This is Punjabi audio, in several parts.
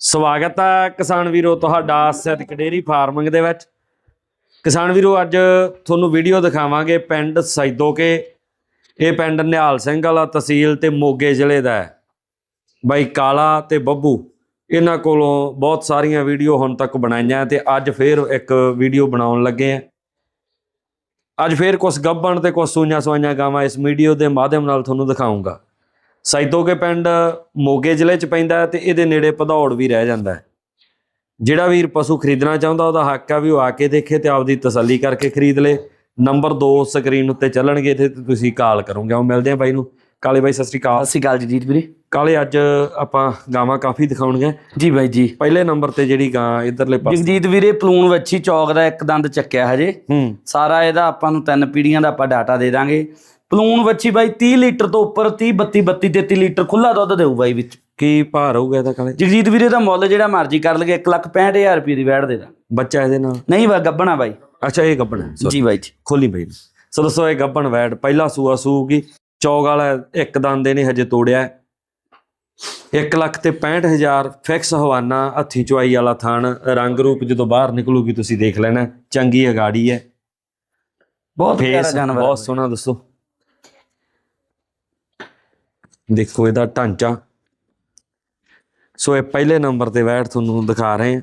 ਸਵਾਗਤ ਹੈ ਕਿਸਾਨ ਵੀਰੋ ਤੁਹਾਡਾ ਸਿੱਧਕ ਡੇਰੀ ਫਾਰਮਿੰਗ ਦੇ ਵਿੱਚ। ਕਿਸਾਨ ਵੀਰੋ, ਅੱਜ ਤੁਹਾਨੂੰ ਵੀਡੀਓ ਦਿਖਾਵਾਂਗੇ ਪਿੰਡ ਸੈਦੋਕੇ। ਇਹ ਪਿੰਡ ਨਿਹਾਲ ਸਿੰਘ ਵਾਲਾ ਤਹਿਸੀਲ ਤੇ ਮੋਗੇ ਜ਼ਿਲ੍ਹੇ ਦਾ ਹੈ। ਬਾਈ ਕਾਲਾ ਤੇ ਬੱਬੂ, ਇਹਨਾਂ ਕੋਲੋਂ ਬਹੁਤ ਸਾਰੀਆਂ ਵੀਡੀਓ ਹੁਣ ਤੱਕ ਬਣਾਈਆਂ ਤੇ ਅੱਜ ਫੇਰ ਇੱਕ ਵੀਡੀਓ ਬਣਾਉਣ ਲੱਗੇ ਆ। ਅੱਜ ਫੇਰ ਕੁਝ ਗੱਬਣ ਤੇ ਕੁਝ ਸੂਈਆਂ ਸਵਾਈਆਂ ਗਾਵਾਂ ਇਸ ਵੀਡੀਓ ਦੇ ਮਾਧਿਅਮ ਨਾਲ ਤੁਹਾਨੂੰ ਦਿਖਾਉਂਗਾ ਸੈਦੋਕੇ ਪਿੰਡ ਮੋਗੇ ਜ਼ਿਲ੍ਹੇ 'ਚ ਪੈਂਦਾ ਤੇ ਇਹਦੇ ਨੇੜੇ ਭਦੌੜ ਵੀ ਰਹਿ ਜਾਂਦਾ ਹੈ। ਜਿਹੜਾ ਵੀਰ ਪਸ਼ੂ ਖਰੀਦਣਾ ਚਾਹੁੰਦਾ ਉਹਦਾ ਹੱਕ ਆ ਵੀ ਉਹ ਆ ਕੇ ਦੇਖੇ ਤੇ ਆਪਦੀ ਤਸੱਲੀ ਕਰਕੇ ਖਰੀਦ ਲੇ। ਨੰਬਰ 2 ਸਕਰੀਨ ਉੱਤੇ ਚੱਲਣਗੇ ਤੇ ਤੁਸੀਂ ਕਾਲ ਕਰੋਗੇ। ਉਹ ਮਿਲਦੇ ਆ ਬਾਈ ਨੂੰ। ਕਾਲੇ ਬਾਈ ਸਤਿ ਸ਼੍ਰੀ ਅਕਾਲ। ਸਤਿ ਸ਼੍ਰੀ ਅਕਾਲ ਜੀਤ ਵੀਰੇ। ਕਾਲੇ ਅੱਜ ਆਪਾਂ ਗਾਵਾਂ ਕਾਫੀ ਦਿਖਾਉਣਗੇ ਜੀ ਬਾਈ ਜੀ। ਪਹਿਲੇ ਨੰਬਰ ਤੇ ਜਿਹੜੀ ਗਾਂ ਇਧਰਲੇ ਪਾਸੇ। ਜਗਜੀਤ ਵੀਰੇ ਪਲੂਣ ਵੱਛੀ ਚੌਕ ਦਾ ਇੱਕ ਦੰਦ ਚੱਕਿਆ ਹਜੇ। ਹੂੰ। ਸਾਰਾ ਇਹਦਾ ਆਪਾਂ ਨੂੰ ਤਿੰਨ ਪੀੜੀਆਂ ਦਾ ਆਪਾਂ ਡਾਟਾ ਦੇ ਦਾਂਗੇ। ਪਲੂਣ ਵੱਛੀ ਬਾਈ 30 ਲੀਟਰ ਤੋਂ ਉੱਪਰ 30 32 32 33 ਲੀਟਰ ਖੁੱਲਾ ਦੁੱਧ ਦੇਊ ਬਾਈ ਵਿੱਚ। ਕੀ ਭਾਰ ਹੋਊਗਾ ਇਹਦਾ ਕਾਲੇ? ਜਗਜੀਤ ਵੀਰੇ ਦਾ ਮੁੱਲ ਜਿਹੜਾ ਮਰਜ਼ੀ ਕਰ ਲਗੇ 165000 ਰੁਪਏ ਦੀ ਵੈੜ ਦੇ ਦਾ। ਬੱਚਾ ਇਹਦੇ ਨਾਲ? ਨਹੀਂ ਵਾ ਗੱਬਣਾ ਬਾਈ। ਅੱਛਾ ਇਹ ਗੱਬਣ ਜੀ ਬਾਈ ਜੀ। ਖੋਲੀ ਬਾਈ ਨੂੰ। ਸੋ ਦੱਸੋ ਇਹ ਗੱਬਣ ਵੈੜ ਪਹਿਲਾ ਸੂਆ ਸੂਗੀ ਚੌਗ ਵਾਲਾ ਇੱਕ ਦੰਦ ਇਹਨੇ ਹਜੇ ਤੋੜਿਆ। 1 ਲੱਖ ਤੇ 65000 ਫਿਕਸ ਹਵਾਨਾ ਹੱਥੀ ਚੁਆਈ ਵਾਲਾ ਥਣ ਰੰਗ ਰੂਪ ਜਦੋਂ ਬਾਹਰ ਨਿਕਲੂਗੀ ਤੁਸੀਂ ਦੇਖ ਲੈਣਾ ਚੰਗੀ ਅਗਾੜੀ ਹੈ। ਬਹੁਤ ਪਿਆਰਾ ਜਾਨਵਰ ਬਹੁਤ ਸੋਹਣਾ ਦੱਸੋ। ਦੇਖੋ ਇਹਦਾ ਢਾਂਚਾ। ਸੋ ਇਹ ਪਹਿਲੇ ਨੰਬਰ ਤੇ ਵੈਟ ਤੁਹਾਨੂੰ ਦਿਖਾ ਰਹੇ ਹਾਂ।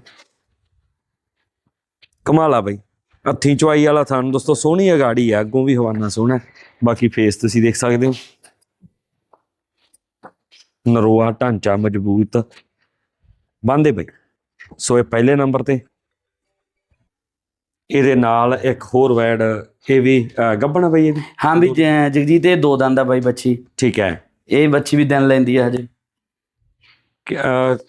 ਕਮਾਲਾ ਬਈ। ਹੱਥੀ ਚੁਆਈ ਵਾਲਾ ਥਣ। ਦੋਸਤੋ ਸੋਹਣੀ ਅਗਾੜੀ ਆ। ਅੱਗੋਂ ਵੀ ਹਵਾਨਾ ਸੋਹਣਾ। ਬਾਕੀ ਫੇਸ ਤੁਸੀਂ ਦੇਖ ਸਕਦੇ ਹੋ। ਨਰੋਆ ਢਾਂਚਾ ਮਜ਼ਬੂਤ। ਬੰਦੇ ਬਈ। ਸੋ ਇਹ ਪਹਿਲੇ ਨੰਬਰ ਤੇ। ਇਹਦੇ ਨਾਲ ਇੱਕ ਹੋਰ ਵੈਡ ਇਹ ਵੀ ਗੱਭਣ ਬਈ ਇਹ ਵੀ ਹਾਂ ਵੀ ਜਗਜੀਤ ਇਹ ਦੋ ਦੰਦ ਆ ਬਾਈ ਬੱਚੀ। ਠੀਕ ਹੈ। ਇਹ ਬੱਚੀ ਵੀ ਦਿਨ ਲੈਂਦੀ ਆ ਹਜੇ।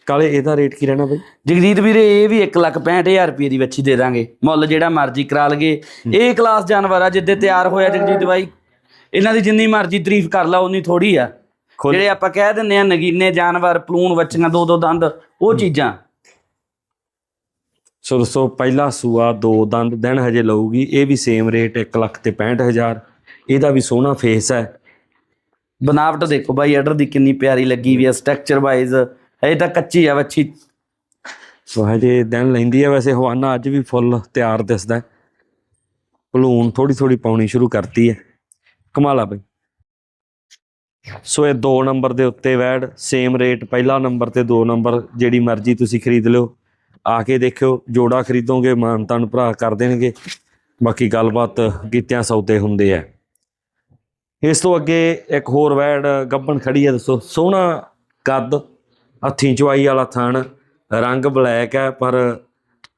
ਕਾਲੇ ਇਹਦਾ ਰੇਟ ਕੀ ਰਹਿਣਾ ਬਈ? ਜਗਜੀਤ ਵੀਰੇ ਇਹ ਵੀ 165000 ਰੁਪਏ ਦੀ ਬੱਚੀ ਦੇ ਦਾਂਗੇ। ਮੁੱਲ ਜਿਹੜਾ ਮਰਜ਼ੀ ਕਰਾ ਲਗੇ ਇਹ ਕਲਾਸ ਜਾਨਵਰ ਆ ਜਿੱਦੇ ਤਿਆਰ ਹੋਇਆ ਜਗਜੀਤ ਬਾਈ। ਇਹਨਾਂ ਦੀ ਜਿੰਨੀ ਮਰਜ਼ੀ ਤਾਰੀਫ ਕਰ ਲਾ ਉਨੀ ਥੋੜੀ ਆ। ਜਿਹੜੇ ਆਪਾਂ ਕਹਿ ਦਿੰਨੇ ਆ ਨਗੀਨੇ ਜਾਨਵਰ ਪਲੂਣ ਬੱਚੀਆਂ ਦੋ ਦੋ ਦੰਦ ਉਹ ਚੀਜ਼ਾਂ। ਸੋ ਦੋਸਤੋ ਪਹਿਲਾ ਸੂਆ ਦੋ ਦੰਦ ਦਿਨ ਹਜੇ ਲਊਗੀ। ਇਹ ਵੀ ਸੇਮ ਰੇਟ 1 ਲੱਖ ਤੇ 65000 ਇਹਦਾ ਵੀ ਸੋਹਣਾ ਫੇਸ ਹੈ। ਬਨਾਵਟ ਦੇਖੋ ਬਾਈ ਆਰਡਰ ਦੀ ਕਿੰਨੀ ਪਿਆਰੀ ਲੱਗੀ ਵੀ ਹੈ ਸਟਰਕਚਰ ਵਾਈਜ਼ ਇਹ ਤਾਂ ਕੱਚੀ ਆ ਵੱਛੀ ਸੋ ਹਜੇ ਦਿਨ ਲੈਂਦੀ ਹੈ ਵੈਸੇ ਹਵਾਨਾ ਅੱਜ ਵੀ ਫੁੱਲ ਤਿਆਰ ਦਿਸਦਾ ਹੈ। ਭਲੂਣ ਥੋੜੀ ਥੋੜੀ ਪਾਉਣੀ ਸ਼ੁਰੂ ਕਰਤੀ ਹੈ ਕਮਾਲਾ ਬਾਈ ਸੋ ਇਹ 2 ਨੰਬਰ ਦੇ ਉੱਤੇ ਵੈਡ ਸੇਮ ਰੇਟ ਪਹਿਲਾ ਨੰਬਰ ਤੇ 2 ਨੰਬਰ ਜਿਹੜੀ ਮਰਜ਼ੀ ਤੁਸੀਂ ਖਰੀਦ ਲਿਓ ਆ ਕੇ ਦੇਖਿਓ ਜੋੜਾ ਖਰੀਦੋਗੇ ਮਾਨਤਾਨ ਭਰਾ ਕਰ ਦੇਣਗੇ ਬਾਕੀ ਗੱਲਬਾਤ ਕੀਤਿਆਂ ਸੌਦੇ ਹੁੰਦੇ ਆ ਇਸ ਤੋਂ ਅੱਗੇ ਇੱਕ ਹੋਰ ਵੈਡ ਗੱਬਣ ਖੜੀ ਹੈ ਦੱਸੋ। ਸੋਹਣਾ ਕੱਦ ਹੱਥੀਂ ਚੁਆਈ ਵਾਲਾ ਥਣ ਰੰਗ ਬਲੈਕ ਹੈ ਪਰ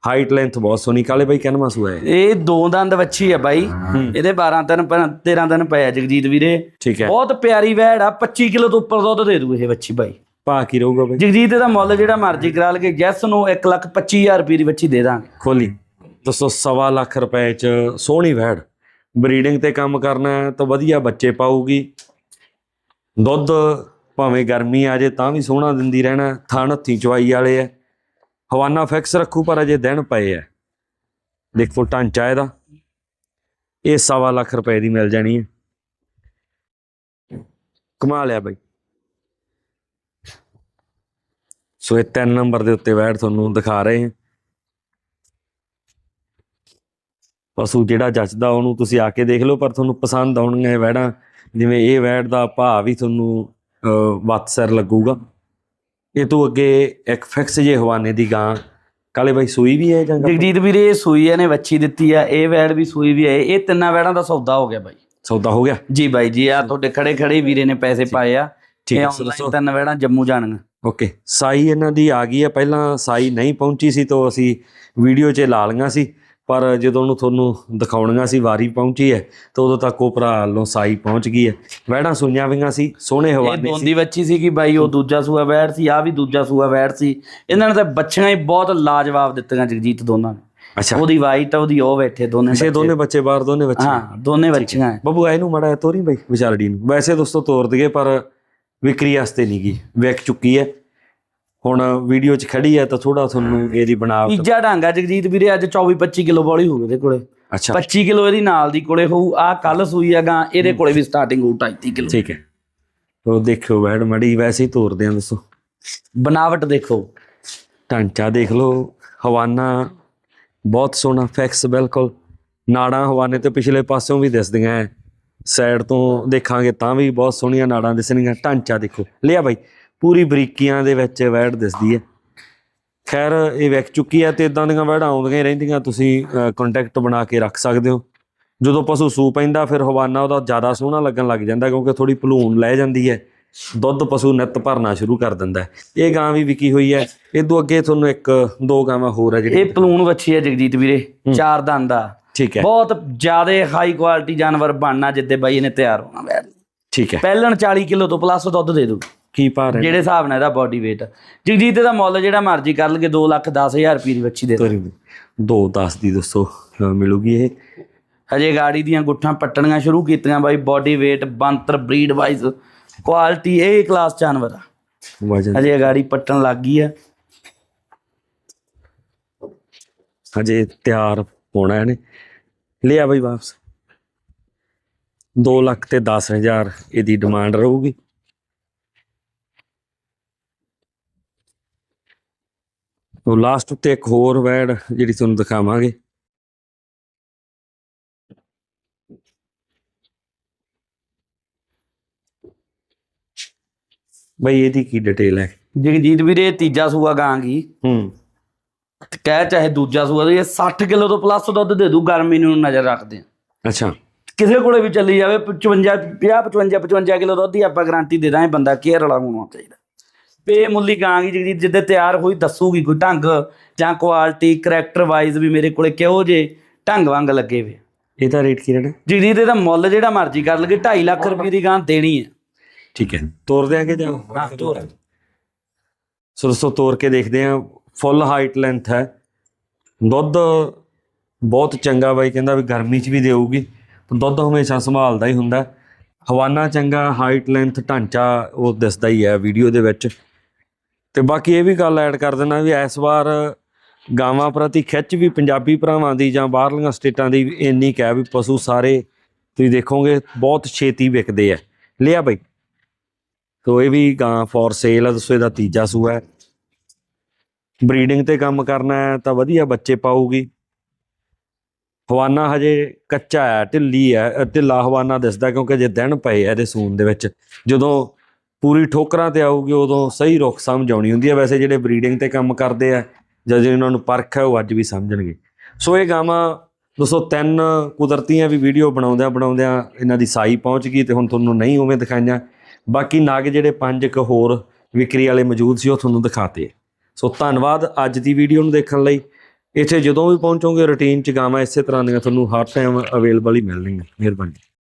ਹਾਈਟ ਲੈਂਥ ਬਹੁਤ ਸੋਹਣੀ। ਕਾਲੇ ਬਾਈ ਕਹਿਣਾ ਸੂਆ ਹੈ ਇਹ? ਦੋ ਦੰਦ ਬੱਚੀ ਆ ਬਾਈ। ਇਹਦੇ 12 ਦਿਨ ਪ- 13 ਦਿਨ ਪਏ ਆ ਜਗਜੀਤ ਵੀਰੇ। ਠੀਕ ਹੈ। ਬਹੁਤ ਪਿਆਰੀ ਵੈੜ ਆ 25 ਕਿਲੋ ਤੋਂ ਉੱਪਰ ਦੁੱਧ ਦੇ ਦੂ ਇਹ ਬੱਚੀ ਬਾਈ। ਭਾ ਕੀ ਰਹੂਗਾ ਬਾਈ? ਜਗਜੀਤ ਦਾ ਮੁੱਲ ਜਿਹੜਾ ਮਰਜ਼ੀ ਕਰਾ ਲਗੇ ਗੈਸ ਨੂੰ 125000 ਰੁਪਏ ਦੀ ਬੱਚੀ ਦੇ ਦਾਂਗੇ। ਖੋਲੀ। ਦੱਸੋ ਸਵਾ ਲੱਖ ਰੁਪਏ ਚ ਸੋਹਣੀ ਵੈੜ। ਬਰੀਡਿੰਗ ਤੇ ਕੰਮ ਕਰਨਾ ਹੈ ਤਾਂ ਵਧੀਆ ਬੱਚੇ ਪਾਊਗੀ। ਦੁੱਧ ਭਾਵੇਂ ਗਰਮੀ ਆ ਜੇ ਤਾਂ ਵੀ ਸੋਹਣਾ ਦਿੰਦੀ ਰਹਿਣਾ ਥਣ ਹੱਥੀਂ ਚਵਾਈ ਵਾਲੇ ਐ ਹਵਾਨਾ ਫਿਕਸ ਰੱਖੂ ਪਰ ਅਜੇ ਦਿਨ ਪਏ ਐ ਦੇਖੋ ਢਾਂਚਾ ਇਹਦਾ। ਇਹ ਸਵਾ ਲੱਖ ਰੁਪਏ ਦੀ ਮਿਲ ਜਾਣੀ ਹੈ। ਕਮਾ ਲਿਆ ਬਾਈ। ਸੋ ਇਹ ਤਿੰਨ ਨੰਬਰ ਦੇ ਉੱਤੇ ਵੈਟ ਤੁਹਾਨੂੰ ਦਿਖਾ ਰਹੇ ਹਾਂ। ਪਸ਼ੂ ਜਿਹੜਾ ਜੱਚਦਾ ਉਹਨੂੰ ਤੁਸੀਂ ਆ ਕੇ ਦੇਖ ਲਓ ਪਰ ਤੁਹਾਨੂੰ ਪਸੰਦ ਆਉਣਗੀਆਂ ਇਹ ਵੈੜਾਂ ਜਿਵੇਂ ਇਹ ਵੈੜ ਦਾ ਭਾਅ ਵੀ ਤੁਹਾਨੂੰ ਅਹ, ਵੱਤ ਸਿਰ ਲੱਗੂਗਾ। ਇਹ ਤੋਂ ਅੱਗੇ ਇੱਕ ਫਿਕਸ ਜੇ ਹਵਾਨੇ ਦੀ ਗਾਂ। ਕਾਲੇ ਬਾਈ ਸੂਈ ਵੀ ਹੈ ਜਾਂ? ਜਗਜੀਤ ਵੀਰੇ ਇਹ ਸੂਈ ਇਹਨੇ ਬੱਚੀ ਦਿੱਤੀ ਆ। ਇਹ ਵੈੜ ਵੀ ਸੂਈ ਵੀ ਹੈ। ਇਹ ਤਿੰਨਾਂ ਵੈੜਾਂ ਦਾ ਸੌਦਾ ਹੋ ਗਿਆ ਬਾਈ। ਸੌਦਾ ਹੋ ਗਿਆ? ਜੀ ਬਾਈ ਜੀ ਆ ਤੁਹਾਡੇ ਖੜੇ ਖੜੇ ਵੀਰੇ ਨੇ ਪੈਸੇ ਪਾਏ ਆ। ਠੀਕ ਹੈ ਸੋ ਤਿੰਨ ਵੈੜਾਂ ਜੰਮੂ ਜਾਣੀਆਂ ਓਕੇ। ਸਾਈ ਇਹਨਾਂ ਦੀ ਆ ਗਈ ਹੈ ਪਹਿਲਾਂ ਸਾਈ ਨਹੀਂ ਪਹੁੰਚੀ ਸੀ ਤਾਂ ਅਸੀਂ ਵੀਡੀਓ 'ਚ ਲਾ ਲਈਆਂ ਸੀ। ਪਰ ਜਦੋਂ ਉਹਨੂੰ ਤੁਹਾਨੂੰ ਦਿਖਾਉਣੀਆਂ ਸੀ ਵਾਰੀ ਪਹੁੰਚੀ ਹੈ ਤਾਂ ਉਦੋਂ ਤੱਕ ਉਹ ਭਰਾ ਵੱਲੋਂ ਸਾਈ ਪਹੁੰਚ ਗਈ ਹੈ। ਵੈੜਾਂ ਸੁਈਆਂ ਵੀਆਂ ਸੀ ਸੋਹਣੇ ਇਹ ਹਵਾਨੇ ਸੀ। ਦੋਂਦੀ ਬੱਚੀ ਸੀ ਕਿ ਬਾਈ ਉਹ ਦੂਜਾ ਸੂਆ ਵੈੜ ਸੀ ਆ ਵੀ ਦੂਜਾ ਸੂਆ ਵੈੜ ਸੀ। ਇਹਨਾਂ ਨੇ ਤਾਂ ਬੱਚੀਆਂ ਹੀ ਬਹੁਤ ਲਾਜਵਾਬ ਦਿੱਤੀਆਂ ਜਗਜੀਤ ਦੋਨਾਂ ਨੇ। ਅੱਛਾ। ਉਹਦੀ ਵਾਈਟ ਉਹਦੀ ਉਹ ਬੈਠੇ ਦੋਨੇ ਇਹ ਬੱਚੇ। ਦੋਨੇ ਬੱਚੇ ਬਾਹਰ ਦੋਨੇ ਬੱਚੇ। ਹਾਂ ਦੋਨੇ ਬੱਚੀਆਂ। ਬੱਬੂ ਇਹਨੂੰ ਮੜਾ ਤੋਰੀ ਬਈ ਵਿਚਾਰੜੀ ਨੂੰ। ਵੈਸੇ ਦੋਸਤੋ ਤੋਰ ਦਈਏ ਪਰ ਵਿਕਰੀ ਵਾਸਤੇ ਨਹੀਂ ਗਈ ਵਿਕ ਚੁੱਕੀ ਹੈ। ਹੁਣ ਵੀਡੀਓ 'ਚ ਖੜੀ ਹੈ ਤਾਂ ਥੋੜਾ ਤੁਹਾਨੂੰ ਇਹਦੀ ਬਣਾਵਟ ਤੀਜਾ ਡਾਂਗਾ ਜਗਜੀਤ ਵੀਰੇ ਅੱਜ 24 25 ਕਿਲੋ ਬੋਲੀ ਹੋਊ ਇਹਦੇ ਕੋਲੇ। ਅੱਛਾ। 25 ਕਿਲੋ ਇਹਦੀ ਨਾਲ ਦੀ ਕੋਲੇ ਹੋਊ ਆ ਕੱਲ ਸੂਈ ਹੈਗਾ ਇਹਦੇ ਕੋਲੇ ਵੀ ਸਟਾਰਟਿੰਗ ਹੋਊ 2.5 ਕਿਲੋ। ਠੀਕ ਹੈ। ਉਹ ਦੇਖਿਓ ਵੈੜ ਮੜੀ ਵੈਸੇ ਹੀ ਤੋਰਦੇ ਆਂ ਦੱਸੋ। ਬਨਾਵਟ ਦੇਖੋ। ਢਾਂਚਾ ਦੇਖ ਲਓ ਹਵਾਨਾ ਬਹੁਤ ਸੋਹਣਾ ਫੈਕਸ ਬਿਲਕੁਲ। ਨਾੜਾਂ ਹਵਾਨੇ ਤੇ ਪਿਛਲੇ ਪਾਸਿਓਂ ਵੀ ਦਿਸਦੀਆਂ ਐ। ਸਾਈਡ ਤੋਂ ਦੇਖਾਂਗੇ ਤਾਂ ਵੀ ਬਹੁਤ ਸੋਹਣੀਆਂ ਨਾੜਾਂ ਦਿਸਣਗੀਆਂ। ਢਾਂਚਾ ਦੇਖੋ। ਲਿਆ ਬਾਈ। ਪੂਰੀ ਬਰੀਕੀਆਂ ਦੇ ਵਿੱਚ ਵੈੜ ਦਿਸਦੀ ਹੈ। ਖੈਰ ਇਹ ਵਿਕ ਚੁੱਕੀ ਹੈ ਤੇ ਇਦਾਂ ਦੀਆਂ ਵੈੜਾਂ ਆਉਂਦੀਆਂ ਹੀ ਰਹਿੰਦੀਆਂ ਤੁਸੀਂ ਕੰਟੈਕਟ ਬਣਾ ਕੇ ਰੱਖ ਸਕਦੇ ਹੋ। ਜਦੋਂ ਪਸ਼ੂ ਸੂ ਪੈਂਦਾ ਫਿਰ ਹਵਾਨਾ ਉਹਦਾ ਜ਼ਿਆਦਾ ਸੋਹਣਾ ਲੱਗਣ ਲੱਗ ਜਾਂਦਾ ਕਿਉਂਕਿ ਥੋੜੀ ਭਲੂਣ ਲੈ ਜਾਂਦੀ ਹੈ। ਦੁੱਧ ਪਸ਼ੂ ਨਿੱਤ ਭਰਨਾ ਸ਼ੁਰੂ ਕਰ ਦਿੰਦਾ। ਇਹ ਗਾਂ ਵੀ ਵਿਕੀ ਹੋਈ ਹੈ। ਇਦੋਂ ਅੱਗੇ ਤੁਹਾਨੂੰ ਇੱਕ ਦੋ ਗਾਵਾਂ ਹੋਰ ਹੈ ਜਿਹੜੀ ਇਹ ਪਲੂਣ ਵੱਛੀ ਹੈ ਜਗਜੀਤ ਵੀਰੇ ਚਾਰ ਦੰਦ ਆ ਠੀਕ ਹੈ। ਬਹੁਤ ਜ਼ਿਆਦਾ ਹਾਈ ਕੁਆਲਿਟੀ ਜਾਨਵਰ ਬਣਨਾ ਜਿੱਦੇ ਬਾਈ ਇਹਨੇ ਤਿਆਰ ਹੋਣਾ ਨੇ। ਠੀਕ ਹੈ। ਪਹਿਲਣ 40 ਕਿਲੋ ਤੋਂ ਪਲੱਸ ਦੁੱਧ ਦੇ ਦੂ ਕੀ ਭਾਰ ਹੈ ਜਿਹੜੇ ਹਿਸਾਬ ਨਾਲ ਇਹਦਾ ਬਾਡੀ weight ਜਗਜੀਤ ਦਾ ਮੁੱਲ ਜਿਹੜਾ ਮਰਜ਼ੀ ਕਰ ਲਗੇ 2 ਲੱਖ 10000 ਰੁਪਏ ਦੀ ਵੱਛੀ ਦੇ ਦੋ। ਦਸ ਦੀ ਦੱਸੋ ਅਹ ਮਿਲੂਗੀ ਇਹ? ਹਜੇ ਗਾੜੀ ਦੀਆਂ ਗੁੱਠਾਂ ਪੱਟਣੀਆਂ ਸ਼ੁਰੂ ਕੀਤੀਆਂ ਬਾਈ ਬਾਡੀ weight ਬੰਤਰ ਬਰੀਡ ਵਾਈਜ਼ ਕੁਆਲਿਟੀ ਇਹ ਕਲਾਸ ਜਾਨਵਰ ਆ। ਵਜਨ। ਹਜੇ ਗਾੜੀ ਪੱਟਣ ਲੱਗ ਗਈ ਆ। ਹਜੇ ਤਿਆਰ ਹੋਣਾ ਇਹਨੇ। ਲਿਆ ਬਈ ਵਾਪਸ। 2 ਲੱਖ ਤੇ 10000 ਇਹਦੀ ਡਿਮਾਂਡ ਰਹੂਗੀ। ਉਹ ਲਾਸਟ ਉੱਤੇ ਇੱਕ ਹੋਰ ਵੈੜ ਜਿਹੜੀ ਤੁਹਾਨੂੰ ਦਿਖਾਵਾਂਗੇ। ਬਈ ਇਹਦੀ ਕੀ ਡਿਟੇਲ ਹੈ? ਜਗਜੀਤ ਵੀਰੇ ਤੀਜਾ ਸੂਆ ਗਾਂਗੀ। ਹੂੰ। ਕਹਿ ਚਾਹੇ ਦੂਜਾ ਸੂਆ ਇਹ 60 ਕਿਲੋ ਤੋਂ ਪਲੱਸ ਦੁੱਧ ਦੇ ਦੂ ਗਰਮੀ ਨੂੰ ਨਜ਼ਰ ਰੱਖਦੇ ਆ। ਅੱਛਾ। ਕਿਸੇ ਕੋਲੇ ਵੀ ਚੱਲੀ ਜਾਵੇ 55 50 55 55 ਕਿਲੋ ਦੁੱਧ ਦੀ ਆਪਾਂ ਗਾਰੰਟੀ ਦੇ ਦਾਂਗੇ ਬੰਦਾ ਕੇਅਰ ਵਾਲਾ ਹੋਣਾ ਚਾਹੀਦਾ। ਪੇ ਮੁੱਲੀ ਗਾਂਗੀ ਜਿਹੜੀ ਜਿੱਦੇ ਤਿਆਰ ਹੋਈ ਦੱਸੂਗੀ ਕੋਈ ਢੰਗ ਜਾਂ ਕੁਆਲਿਟੀ ਕਰੈਕਟਰ ਵਾਈਜ਼ ਵੀ ਮੇਰੇ ਕੋਲੇ ਕਿਹੋ ਜੇ ਢੰਗ ਵਾਂਗ ਲੱਗੇ ਵੇ। ਇਹਦਾ ਰੇਟ ਕੀ ਰਹਿਣਾ? ਜਿਹੜੀ ਇਹਦਾ ਮੁੱਲ ਜਿਹੜਾ ਮਰਜ਼ੀ ਕਰ ਲਗੇ 2.5 ਲੱਖ ਰੁਪਏ ਦੀ ਗਾਂ ਦੇਣੀ ਹੈ। ਠੀਕ ਹੈ ਤੋਰ ਦਿਆਂਗੇ ਜਾਂ? ਹਾਂ ਤੋਰ ਸੋ ਦੋਸਤੋ ਤੋਰ ਕੇ ਦੇਖਦੇ ਹਾਂ ਫੁੱਲ ਹਾਈਟ ਲੈਂਥ ਹੈ। ਦੁੱਧ ਬਹੁਤ ਚੰਗਾ ਬਾਈ ਕਹਿੰਦਾ ਵੀ ਗਰਮੀ 'ਚ ਵੀ ਦੇਊਗੀ। ਦੁੱਧ ਹਮੇਸ਼ਾ ਸੰਭਾਲਦਾ ਹੀ ਹੁੰਦਾ। ਹਵਾਨਾ ਚੰਗਾ ਹਾਈਟ ਲੈਂਥ ਢਾਂਚਾ ਉਹ ਦਿਸਦਾ ਹੀ ਹੈ ਵੀਡੀਓ ਦੇ ਵਿੱਚ। ਤੇ ਬਾਕੀ ਇਹ ਵੀ ਗੱਲ ਐਡ ਕਰ ਦੇਣਾ ਵੀ ਇਸ ਵਾਰ ਗਾਵਾਂ ਪ੍ਰਤੀ ਖਿੱਚ ਵੀ ਪੰਜਾਬੀ ਭਰਾਵਾਂ ਦੀ ਜਾਂ ਬਾਹਰਲੀਆਂ ਸਟੇਟਾਂ ਦੀ ਇੰਨੀ ਕਹਿ ਵੀ ਪਸ਼ੂ ਸਾਰੇ, ਤੁਸੀਂ ਦੇਖੋਗੇ ਬਹੁਤ ਛੇਤੀ ਵਿਕਦੇ ਆ। ਲਿਆ ਬਈ। ਸੋ ਇਹ ਵੀ ਗਾਂ ਫॉर ਸੇਲ ਆ, ਦੱਸੋ ਇਹਦਾ ਤੀਜਾ ਸੂਆ ਹੈ। ਬਰੀਡਿੰਗ ਤੇ ਕੰਮ ਕਰਨਾ ਹੈ ਤਾਂ ਵਧੀਆ ਬੱਚੇ ਪਾਊਗੀ। ਹਵਾਨਾ ਹਜੇ ਕੱਚਾ ਹੈ, ਢਿੱਲੀ ਹੈ ਢਿੱਲਾ ਹਵਾਨਾ ਦਿਸਦਾ ਕਿਉਂਕਿ ਜੇ ਦਿਨ ਪਏ ਆ ਇਹਦੇ ਸੂਨ ਦੇ ਵਿੱਚ। ਜਦੋਂ ਪੂਰੀ ਠੋਕਰਾਂ ਤੇ ਆਊਗੀ, ਉਦੋਂ ਸਹੀ ਰੁੱਖ ਸਮਝ ਆਉਣੀ ਹੁੰਦੀ ਹੈ। ਵੈਸੇ ਜਿਹੜੇ ਬਰੀਡਿੰਗ ਤੇ ਕੰਮ ਕਰਦੇ ਆ ਜਦ ਇਹਨਾਂ ਨੂੰ ਪਰਖ ਹੈ, ਉਹ ਅੱਜ ਵੀ ਸਮਝਣਗੇ। ਸੋ ਇਹ ਗਾਵਾਂ, ਦੋਸਤੋ, ਤਿੰਨ ਕੁਦਰਤੀਆਂ ਵੀ ਵੀਡੀਓ ਬਣਾਉਂਦਿਆਂ ਬਣਾਉਂਦਿਆਂ ਇਹਨਾਂ ਦੀ ਸਾਈ ਪਹੁੰਚ ਗਈ ਤੇ ਹੁਣ ਤੁਹਾਨੂੰ ਨਹੀਂ ਉਵੇਂ ਦਿਖਾਈਆਂ। ਬਾਕੀ ਨਾਗ ਜਿਹੜੇ ਪੰਜ ਕੁ ਹੋਰ ਵਿਕਰੀ ਵਾਲੇ ਮੌਜੂਦ ਸੀ, ਉਹ ਤੁਹਾਨੂੰ ਦਿਖਾਤੇ ਸੋ ਧੰਨਵਾਦ ਅੱਜ ਦੀ ਵੀਡੀਓ ਨੂੰ ਦੇਖਣ ਲਈ। ਇੱਥੇ ਜਦੋਂ ਵੀ ਪਹੁੰਚੋਗੇ ਰੁਟੀਨ ਚ ਗਾਵਾਂ ਇਸੇ ਤਰ੍ਹਾਂ ਦੀਆਂ ਤੁਹਾਨੂੰ ਹਰ ਟਾਈਮ ਅਵੇਲੇਬਲ ਹੀ ਮਿਲਣਗੀਆਂ। ਮਿਹਰਬਾਨੀ।